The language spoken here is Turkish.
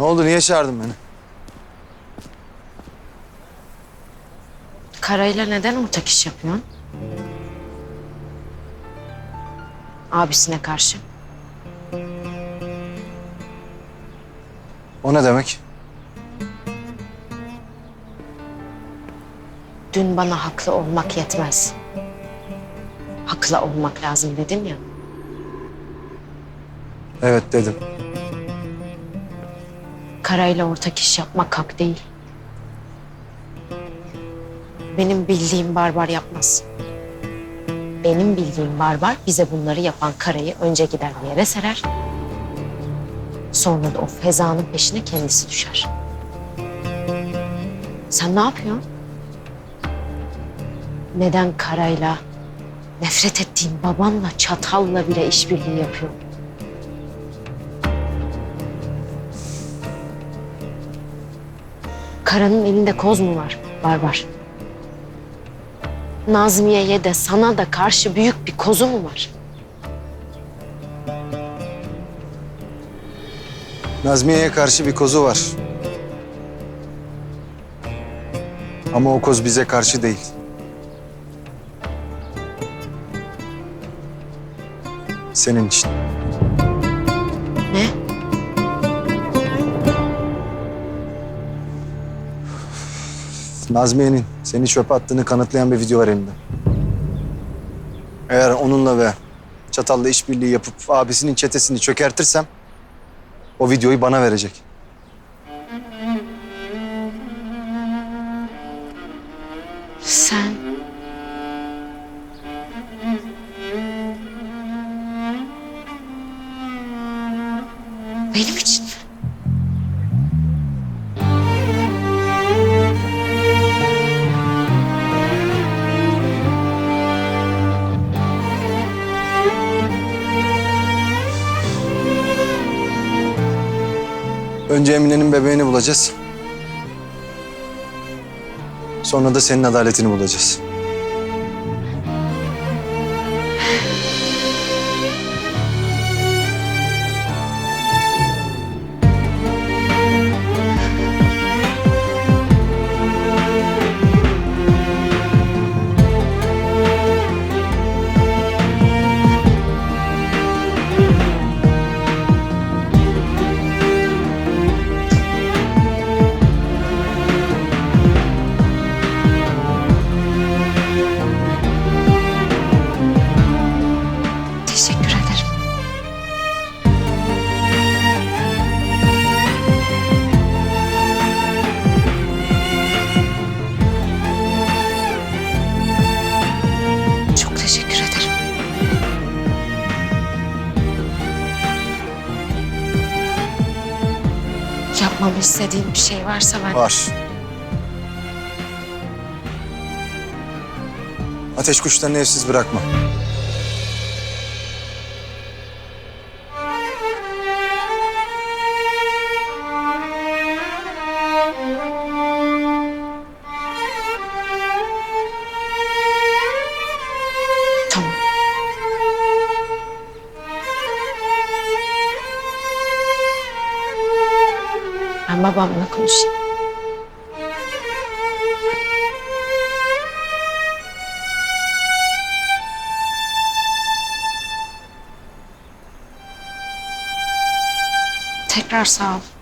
Ne oldu? Niye çağırdın beni? Karayla neden ortak iş yapıyorsun? Abisine karşı. O ne demek? Dün bana haklı olmak yetmez. Haklı olmak lazım dedin ya. Evet dedim. Karayla ortak iş yapmak hak değil. Benim bildiğim barbar yapmaz. Benim bildiğim barbar bize bunları yapan karayı önce gider bir yere serer. Sonra da o fezanın peşine kendisi düşer. Sen ne yapıyorsun? Neden karayla, nefret ettiğin babanla, çatalla bile işbirliği yapıyorsun? Karanın elinde koz mu var barbar? Nazmiye'ye de sana da karşı büyük bir kozu mu var? Nazmiye'ye karşı bir kozu var. Ama o koz bize karşı değil. Senin için. Nazmiye'nin seni çöpe attığını kanıtlayan bir video var elimde. Eğer onunla ve Çatal'la işbirliği yapıp abisinin çetesini çökertirsem o videoyu bana verecek. Sen... Benim için Önce Emine'nin bebeğini bulacağız. Sonra da senin adaletini bulacağız. Yapmamı istediğin bir şey varsa ben... Var. Ateş kuşlarını evsiz bırakma. Babamla konuşayım. Tekrar sağ ol.